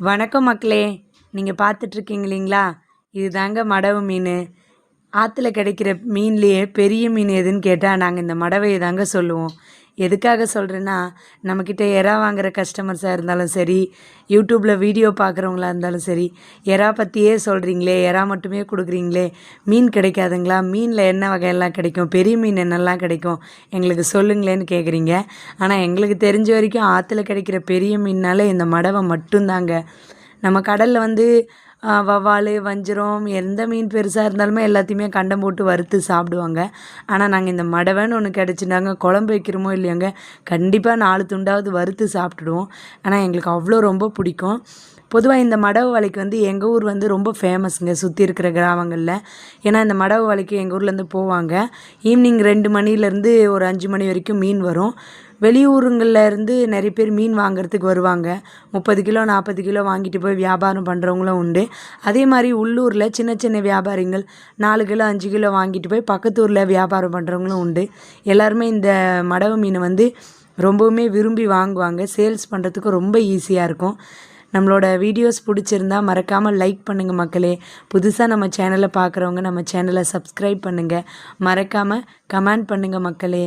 வணக்கம் மக்களே. நீங்கள் பார்த்துட்ருக்கீங்க இல்லைங்களா இது தாங்க மடவு மீன். ஆற்றுல கிடைக்கிற மீன்லேயே பெரிய மீன் எதுன்னு கேட்டால் நாங்கள் இந்த மடவையை தாங்க சொல்லுவோம். எதுக்காக சொல்கிறேன்னா நம்மக்கிட்ட எறா வாங்குகிற கஸ்டமர்ஸாக இருந்தாலும் சரி யூடியூப்பில் வீடியோ பார்க்குறவங்களா இருந்தாலும் சரி எறா பற்றியே சொல்கிறீங்களே எறா மட்டுமே கொடுக்குறீங்களே மீன் கிடைக்காதுங்களா மீனில் என்ன வகையெல்லாம் கிடைக்கும் பெரிய மீன் என்னெல்லாம் கிடைக்கும் எங்களுக்கு சொல்லுங்களேன்னு கேட்குறீங்க ஆனால் எங்களுக்கு தெரிஞ்ச வரைக்கும் ஆற்றுல கிடைக்கிற பெரிய மீன்னாலே இந்த மடவை மட்டும்தாங்க. நம்ம கடலில் வந்து வவ்வால் வஞ்சிரம் எந்த மீன் பெருசாக இருந்தாலுமே எல்லாத்தையுமே கண்டம் போட்டு வறுத்து சாப்பிடுவாங்க. ஆனால் நாங்கள் இந்த மடவைன்னு ஒன்று கிடச்சிட்டாங்க. குழம்பு வைக்கிறோமோ இல்லையாங்க கண்டிப்பாக நாலு துண்டாவது வறுத்து சாப்பிட்டுடுவோம். ஆனால் எங்களுக்கு அவ்வளோ ரொம்ப பிடிக்கும். பொதுவாக இந்த மடவு வலைக்கு வந்து எங்கள் ஊர் வந்து ரொம்ப ஃபேமஸுங்க சுற்றி இருக்கிற கிராமங்களில். ஏன்னா இந்த மடவு வலைக்கு எங்கள் ஊர்லேருந்து போவாங்க. ஈவினிங் ரெண்டு மணிலேருந்து ஒரு அஞ்சு மணி வரைக்கும் மீன் வரும். வெளியூருங்களில் இருந்து நிறைய பேர் மீன் வாங்குறதுக்கு வருவாங்க. முப்பது கிலோ நாற்பது கிலோ வாங்கிட்டு போய் வியாபாரம் பண்ணுறவங்களும் உண்டு. அதே மாதிரி உள்ளூரில் சின்ன சின்ன வியாபாரிகள் நாலு கிலோ அஞ்சு கிலோ வாங்கிட்டு போய் பக்கத்து ஊரில் வியாபாரம் பண்ணுறவங்களும் உண்டு. எல்லாருமே இந்த மடவு மீனை வந்து ரொம்பவுமே விரும்பி வாங்குவாங்க. சேல்ஸ் பண்ணுறதுக்கு ரொம்ப ஈஸியாக இருக்கும். நம்மளோட வீடியோஸ் பிடிச்சிருந்தா மறக்காமல் லைக் பண்ணுங்கள் மக்களே. புதுசாக நம்ம சேனலை பார்க்குறவங்க நம்ம சேனலை சப்ஸ்கிரைப் பண்ணுங்கள் மறக்காமல் கமெண்ட் பண்ணுங்கள் மக்களே.